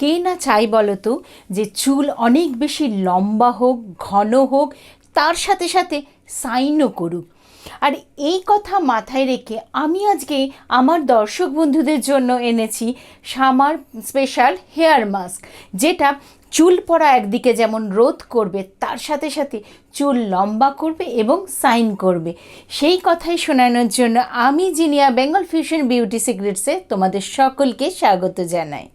কে না চাই বলো তো যে চুল অনেক বেশি লম্বা হোক, ঘন হোক, তার সাথে সাথে সাইনও করুক। আর এই কথা মাথায় রেখে আমি আজকে আমার দর্শক বন্ধুদের জন্য এনেছি সামার স্পেশাল হেয়ার মাস্ক, যেটা চুল পড়া একদিকে যেমন রোধ করবে, তার সাথে সাথে চুল লম্বা করবে এবং সাইন করবে। সেই কথাই শোনানোর জন্য আমি জিনিয়া বেঙ্গল ফিউশন বিউটি সিক্রেটসে তোমাদের সকলকে স্বাগত জানাই।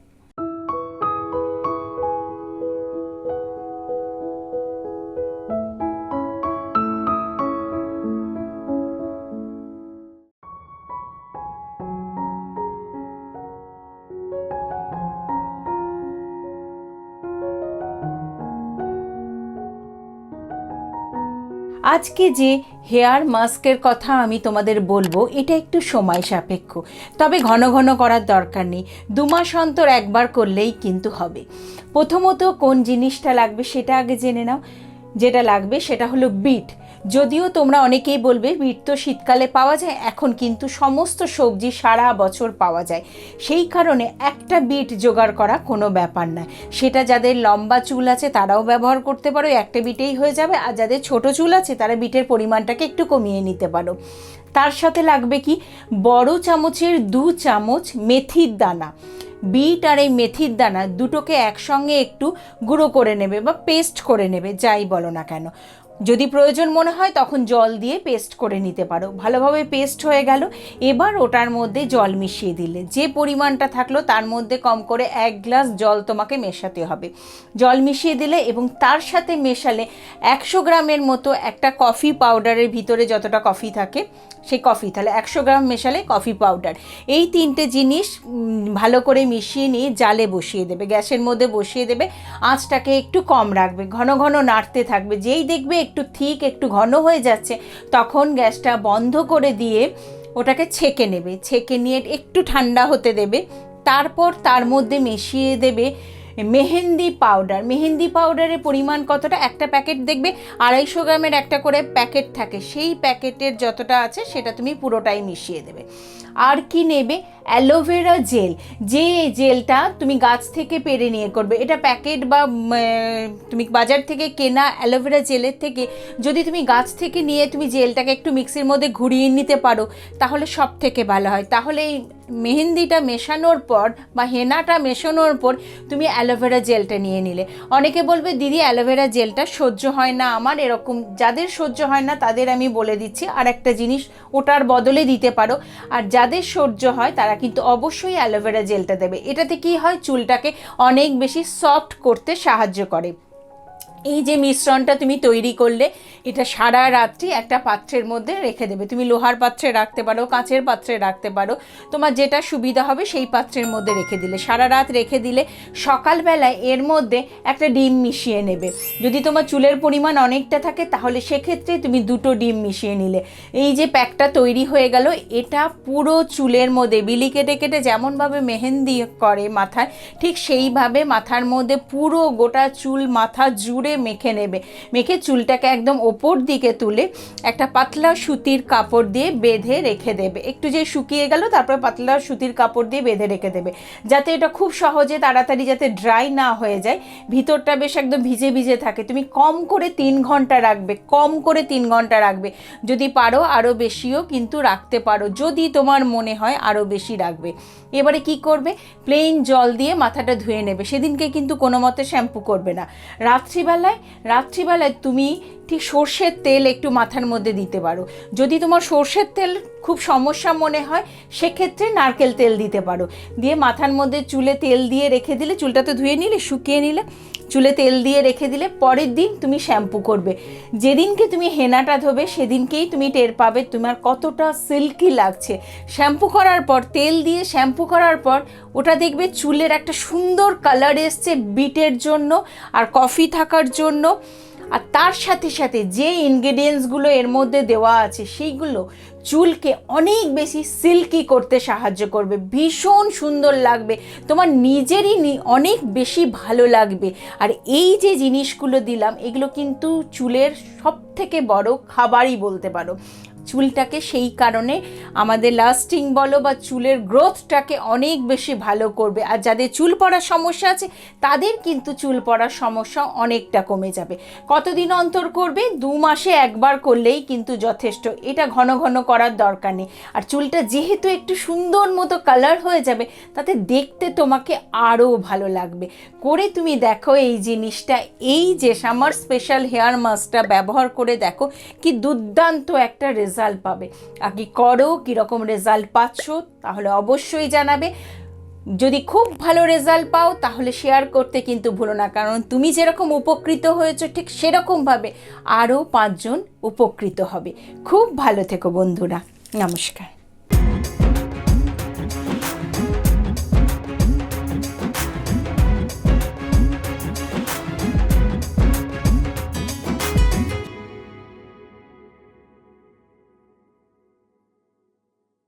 আজকে যে হেয়ার মাস্কের কথা আমি তোমাদের বলব, এটা একটু সময় সাপেক্ষ। তবে ঘন ঘন করার দরকার নেই। দু মাস অন্তর একবার করলেই কিন্তু হবে। প্রথমত কোন জিনিসটা লাগবে সেটা আগে জেনে নাও। যেটা লাগবে সেটা হলো বিট। যদিও তোমরা অনেকেই বলবে বিট তো শীতকালে পাওয়া যায়, এখন কিন্তু সমস্ত সবজি সারা বছর পাওয়া যায়। সেই কারণে একটা বিট জোগাড় করা কোনো ব্যাপার নয়। সেটা যাদের লম্বা চুল আছে তারাও ব্যবহার করতে পারো, একটা বিটেই হয়ে যাবে। আর যাদের ছোট চুল আছে তারা বিটের পরিমাণটাকে একটু কমিয়ে নিতে পারো। তার সাথে লাগবে কি? বড় চামচের দু চামচ মেথির দানা। বিট আর এই মেথির দানা দুটোকে একসঙ্গে একটু গুঁড়ো করে নেবে বা পেস্ট করে নেবে, যাই বলো না কেন। যদি প্রয়োজন মনে হয় তখন জল দিয়ে পেস্ট করে নিতে পারো। ভালোভাবে পেস্ট হয়ে গেল। এবার ওটার মধ্যে জল মিশিয়ে দিলে। যে পরিমাণটা থাকল তার মধ্যে কম করে এক গ্লাস জল তোমাকে মেশাতে হবে। জল মিশিয়ে দিলে এবং তার সাথে মেশালে একশো গ্রামের মতো একটা কফি পাউডারের ভিতরে যতটা কফি থাকে, সেই কফি তাহলে একশো গ্রাম মেশালে কফি পাউডার এই তিনটে জিনিস ভালো করে মিশিয়ে নিয়ে জালে বসিয়ে দেবে। গ্যাসের মধ্যে বসিয়ে দেবে। আঁচটাকে একটু কম রাখবে। ঘন ঘন নাড়তে থাকবে। যেই দেখবে একটু থিক একটু ঘন হয়ে যাচ্ছে, তখন গ্যাসটা বন্ধ করে দিয়ে ওটাকে ছেঁকে নেবে। ছেঁকে নিয়ে একটু ঠান্ডা হতে দেবে। তারপর তার মধ্যে মিশিয়ে দেবে। মেহেন্দি পাউডার। মেহেন্দি পাউডারের পরিমাণ কতটা? একটা প্যাকেট দেখবে, আড়াইশো গ্রামের একটা করে প্যাকেট থাকে। সেই প্যাকেটের যতটা আছে, সেটা তুমি পুরোটাই মিশিয়ে দেবে। আর কি নেবে? Aloe vera gel. যে জেলটা তুমি গাছ থেকে পেরে নিয়ে করবে, এটা প্যাকেট বা তুমি বাজার থেকে কেনা অ্যালোভেরা জেলের থেকে যদি তুমি গাছ থেকে নিয়ে তুমি জেলটাকে একটু মিক্সির মধ্যে ঘুরিয়ে নিতে পারো, তাহলে সব থেকে ভালো হয়। তাহলে মেহেন্দিটা মেশানোর পর বা হেনাটা মেশানোর পর তুমি অ্যালোভেরা জেলটা নিয়ে নিলে। অনেকে বলবে, দিদি অ্যালোভেরা জেলটা সহ্য হয় না আমার, এরকম যাদের সহ্য হয় না তাদের আমি বলে দিচ্ছি। আর একটা জিনিস, ওটার বদলে দিতে পারো। আর যাদের সহ্য হয় তারা কিন্তু অবশ্যই অ্যালোভেরা জেলটা দেবে। এটাতে কি হয়? চুলটাকে অনেক বেশি সফট করতে সাহায্য করে। এই যে মিশ্রণটা তুমি তৈরি করলে, এটা সারা রাত্রি একটা পাত্রের মধ্যে রেখে দেবে। তুমি লোহার পাত্রে রাখতে পারো, কাঁচের পাত্রে রাখতে পারো। তোমার যেটা সুবিধা হবে সেই পাত্রের মধ্যে রেখে দিলে। সারা রাত রেখে দিলে সকালবেলায় এর মধ্যে একটা ডিম মিশিয়ে নেবে। যদি তোমার চুলের পরিমাণ অনেকটা থাকে, তাহলে সেক্ষেত্রে তুমি দুটো ডিম মিশিয়ে নিলে। এই যে প্যাকটা তৈরি হয়ে গেল, এটা পুরো চুলের মধ্যে, বিলি কেটে কেটে যেমনভাবে মেহেন্দি করে মাথায়, ঠিক সেইভাবে মাথার মধ্যে পুরো গোটা চুল, মাথা জুড়ে মেখে নেবে। মেখে চুলটাকে একদম ওপর দিকে তুলে একটা পাতলা সুতির কাপড় দিয়ে বেঁধে রেখে দেবে। একটু যে শুকিয়ে গেল, তারপর পাতলা সুতির কাপড় দিয়ে বেঁধে রেখে দেবে। যাতে এটা খুব সহজে তাড়াতাড়ি যাতে ড্রাই না হয়ে যায়। ভিতরটা বেশ একদম ভিজে ভিজে থাকে। তুমি কম করে তিন ঘণ্টা রাখবে, কম করে তিন ঘণ্টা রাখবে। যদি পারো আরও বেশিও কিন্তু রাখতে পারো। যদি তোমার মনে হয় আরও বেশি রাখবে। এবারে কি করবে? প্লেন জল দিয়ে মাথাটা ধুয়ে নেবে। সেদিনকে কিন্তু কোনো মতে শ্যাম্পু করবে না। রাত্রিবেলায় রাত্রিবেলায় তুমি ঠিক সর্ষের তেল একটু মাথার মধ্যে দিতে পারো। যদি তোমার সর্ষের তেল খুব সমস্যা মনে হয়, সেক্ষেত্রে নারকেল তেল দিতে পারো। দিয়ে মাথার মধ্যে চুলে তেল দিয়ে রেখে দিলে, চুলটা তো ধুয়ে নিলে, শুকিয়ে নিলে চুলে তেল দিয়ে রেখে দিলে পরের দিন তুমি শ্যাম্পু করবে। যেদিনকে তুমি হেনাটা ধোবে, সেদিনকেই তুমি টের পাবে তোমার কতটা সিল্কি লাগছে। শ্যাম্পু করার পর, তেল দিয়ে শ্যাম্পু করার পর, ওটা দেখবে চুলের একটা সুন্দর কালার এসছে বিটের জন্য আর কফি থাকার জন্য। আর তার সাথে সাথে যে ইনগ্রিডিয়েন্টসগুলো এর মধ্যে দেওয়া আছে, সেইগুলো চুলকে অনেক বেশি সিল্কি করতে সাহায্য করবে। ভীষণ সুন্দর লাগবে। তোমার নিজেরই অনেক বেশি ভালো লাগবে। আর এই যে জিনিসগুলো দিলাম, এগুলো কিন্তু চুলের সব থেকে বড় খাবারই বলতে পারো। চুলটাকে সেই কারণে আমাদের লাস্টিং বলো বা চুলের গ্রোথটাকে অনেক বেশি ভালো করবে। আর যাদের চুল পড়ার সমস্যা আছে, তাদের কিন্তু চুল পড়ার সমস্যা অনেকটা কমে যাবে। কতদিন অন্তর করবে? দু মাসে একবার করলেই কিন্তু যথেষ্ট। এটা ঘন ঘন করার দরকার নেই। আর চুলটা যেহেতু একটু সুন্দর মতো কালার হয়ে যাবে, তাতে দেখতে তোমাকে আরও ভালো লাগবে। করে তুমি দেখো এই জিনিসটা। এই যে সামার স্পেশাল হেয়ার মাস্কটা ব্যবহার করে দেখো, কি দুর্দান্ত একটা রেজাল্ট পাবে। আগে করো কীরকম রেজাল্ট পাচ্ছ, তাহলে অবশ্যই জানাবে। যদি খুব ভালো রেজাল্ট পাও, তাহলে শেয়ার করতে কিন্তু ভুলো না, কারণ তুমি যেরকম উপকৃত হয়েছো, ঠিক সেরকমভাবে আরও পাঁচজন উপকৃত হবে। খুব ভালো থেকো বন্ধুরা। নমস্কার।